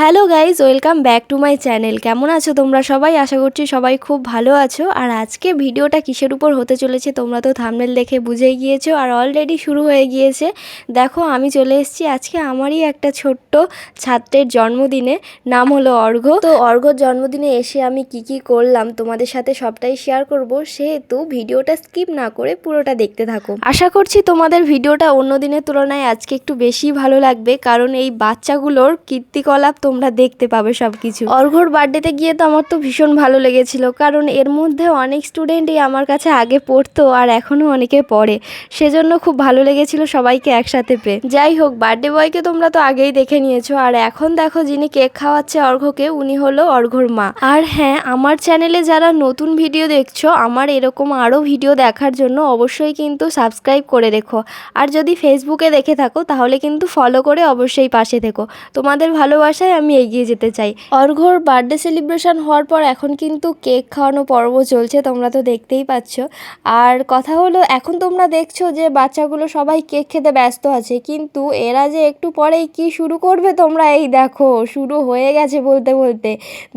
Hello guys welcome back to my channel. কেমন আছো তোমরা সবাই? আশা করছি সবাই খুব ভালো আছো। আর আজকে ভিডিওটা কিসের উপর হতে চলেছে তোমরা তো থামনেল দেখে বুঝেই গিয়েছো। আর অলরেডি শুরু হয়ে গিয়েছে। দেখো, আমি চলে এসেছি আজকে আমারই একটা ছোট্ট ছাত্রের জন্মদিনে। নাম হলো অর্ঘ। তো অর্ঘর জন্মদিনে এসে আমি কি কি করলাম তোমাদের সাথে সবটাই শেয়ার করব। সেহেতু ভিডিওটা স্কিপ না করে পুরোটা দেখতে থাকো। আশা করছি তোমাদের ভিডিওটা অন্য দিনের তুলনায় আজকে একটু বেশি ভালো লাগবে। কারণ এই বাচ্চাগুলোর কীর্তিকলাপ তোমরা দেখতে পাবে সব কিছু অর্ঘর বার্থডেতে গিয়ে তো আমার তো ভীষণ ভালো লেগেছিল, কারণ এর মধ্যে অনেক স্টুডেন্টই আমার কাছে আগে পড়তো আর এখনও অনেকে পড়ে। সেজন্য খুব ভালো লেগেছিল সবাইকে একসাথে পেয়ে যাই হোক বার্থডে বয়কে তোমরা তো আগেই দেখে নিয়েছো, আর এখন দেখো যিনি কেক খাওয়াচ্ছে অর্ঘকে, উনি হলো অর্ঘর মা। আর হ্যাঁ আমার চ্যানেলে যারা নতুন ভিডিও দেখছ, আমার এরকম আরও ভিডিও দেখার জন্য অবশ্যই কিন্তু সাবস্ক্রাইব করে রেখো। আর যদি ফেসবুকে দেখে থাকো, তাহলে কিন্তু ফলো করে অবশ্যই পাশে থেকো। তোমাদের ভালোবাসায় আমি এগিয়ে যেতে চাই। অর্ঘর বার্থডে সেলিব্রেশন হওয়ার পর এখন কিন্তু কেক খাওয়ানো পর্ব চলছে তোমরা তো দেখতেই পাচ্ছ। আর কথা হলো এখন তোমরা দেখছ যে বাচ্চাগুলো সবাই কেক খেতে ব্যস্ত আছে কিন্তু এরা যে একটু পরেই কি শুরু করবে তোমরা? এই দেখো শুরু হয়ে গেছে বলতে বলতে।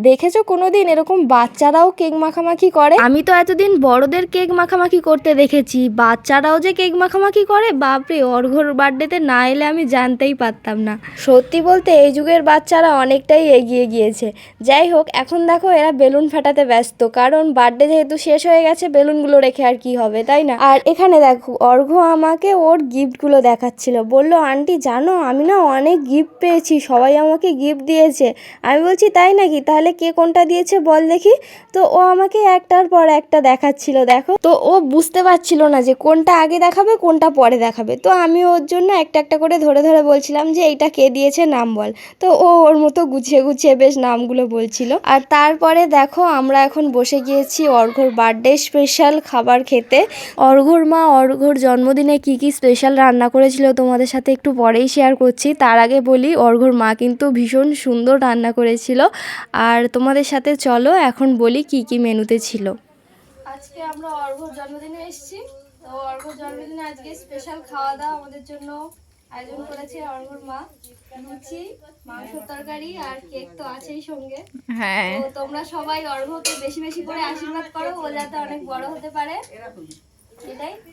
দেখেছ কোনো দিন এরকম বাচ্চারাও কেক মাখামাখি করে? আমি তো এতদিন বড়দের কেক মাখামাখি করতে দেখেছি বাচ্চারাও যে কেক মাখামাখি করে বাপরে অর্ঘর বার্থডেতে না এলে আমি জানতেই পারতাম না। সত্যি বলতে এই যুগের বাচ্চারা অনেকটাই এগিয়ে গিয়েছে। যাই হোক, এখন দেখো এরা বেলুন ফাটাতে ব্যস্ত, কারণ বার্থডে যেহেতু শেষ হয়ে গেছে, বেলুনগুলো রেখে আর কি হবে, তাই না? আর এখানে দেখো অর্ঘ আমাকে ওর গিফটগুলো দেখাচ্ছিল। বলল, আন্টি, জানো, আমি না অনেক গিফট পেয়েছি, সবাই আমাকে গিফট দিয়েছে। আমি বলছি, তাই নাকি? তাহলে কে কোনটা দিয়েছে বল দেখি। তো ও আমাকে একটার পর একটা দেখাচ্ছিল, দেখো। তো ও বুঝতে পারছিল না যে কোনটা আগে দেখাবে, কোনটা পরে দেখাবে। তো আমি ওর জন্য একটা একটা করে ধরে ধরে বলছিলাম যে, এইটা কে দিয়েছে নাম বল। তো ও ওর মতো গুছিয়ে গুছিয়ে বেশ নামগুলো বলছিল। আর তারপরে দেখো আমরা এখন বসে গিয়েছি অর্ঘর বার্থডে স্পেশাল খাবার খেতে। অর্ঘর মা, অর্ঘর জন্মদিনে কি কি স্পেশাল রান্না করেছিল তোমাদের সাথে একটু পরেই শেয়ার করছি। তার আগে বলি, অর্ঘর মা কিন্তু ভীষণ সুন্দর রান্না করেছিল। আর তোমাদের সাথে চলো, এখন বলি কি কি মেনুতে ছিল। আজকে আমরা অর্ঘর জন্মদিনে এসেছি। তো অর্ঘর জন্মদিনে আজকে স্পেশাল খাওয়া দাওয়া আমাদের জন্য আয়োজন করেছে অর্ঘর মা। লুচি মাংসের তরকারি আর কেক তো আছেই সঙ্গে। হ্যাঁ। তো তোমরা সবাই অর্ঘকে বেশি বেশি করে আশীর্বাদ করো ও যাতে অনেক বড় হতে পারে।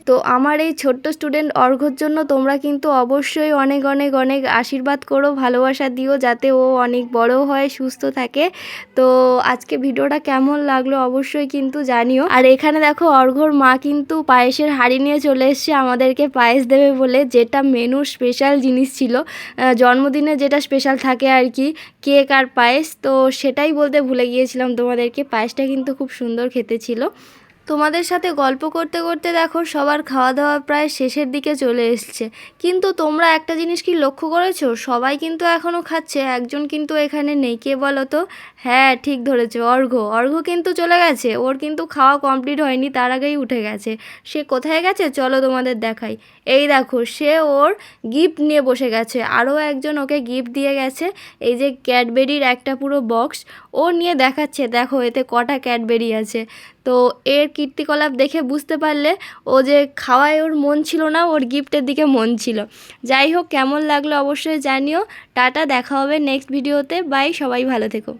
তো আমার এই ছোট্ট স্টুডেন্ট অর্ঘর জন্য তোমরা কিন্তু অবশ্যই অনেক অনেক অনেক আশীর্বাদ করো, ভালোবাসা দিও যাতে ও অনেক বড় হয়, সুস্থ থাকে। তো আজকে ভিডিওটা কেমন লাগল অবশ্যই কিন্তু জানিও। আর এখানে দেখো অর্ঘর মা কিন্তু পায়েসের হাঁড়ি নিয়ে চলে এসছে আমাদেরকে পায়েস দেবে বলে। যেটা মেনুর স্পেশাল জিনিস ছিল। জন্মদিনে যেটা স্পেশাল থাকে আর কি কেক আর পায়েস। তো সেটাই বলতে ভুলে গিয়েছিলাম তোমাদেরকে। পায়েসটা কিন্তু খুব সুন্দর খেতে ছিল। তোমাদের সাথে গল্প করতে করতে দেখো সবার খাওয়া দাওয়া প্রায় শেষের দিকে চলে এসছে। কিন্তু তোমরা একটা জিনিস কি লক্ষ্য করেছ? সবাই কিন্তু এখনও খাচ্ছে, একজন কিন্তু এখানে নেই। কে বলো তো হ্যাঁ ঠিক ধরেছো, অর্ঘ। অর্ঘ কিন্তু চলে গেছে, ওর কিন্তু খাওয়া কমপ্লিট হয়নি, তার আগেই উঠে গেছে। সে কোথায় গেছে? চলো তোমাদের দেখাই। এই দেখো, সে ওর গিফট নিয়ে বসে গেছে। আরও একজন ওকে গিফট দিয়ে গেছে। এই যে ক্যাডবেরির একটা পুরো বক্স, ও নিয়ে দেখাচ্ছে। দেখো, এতে কটা ক্যাডবেরি আছে। তো এর কীর্তিকলাপ দেখে বুঝতে পারলে ও যে খাওয়ায় ওর মন ছিল না, ওর গিফটের দিকে মন ছিল। যাই হোক, কেমন লাগল অবশ্যই জানিও। টাটা, দেখা হবে নেক্সট ভিডিওতে বাই সবাই ভালো থেকো।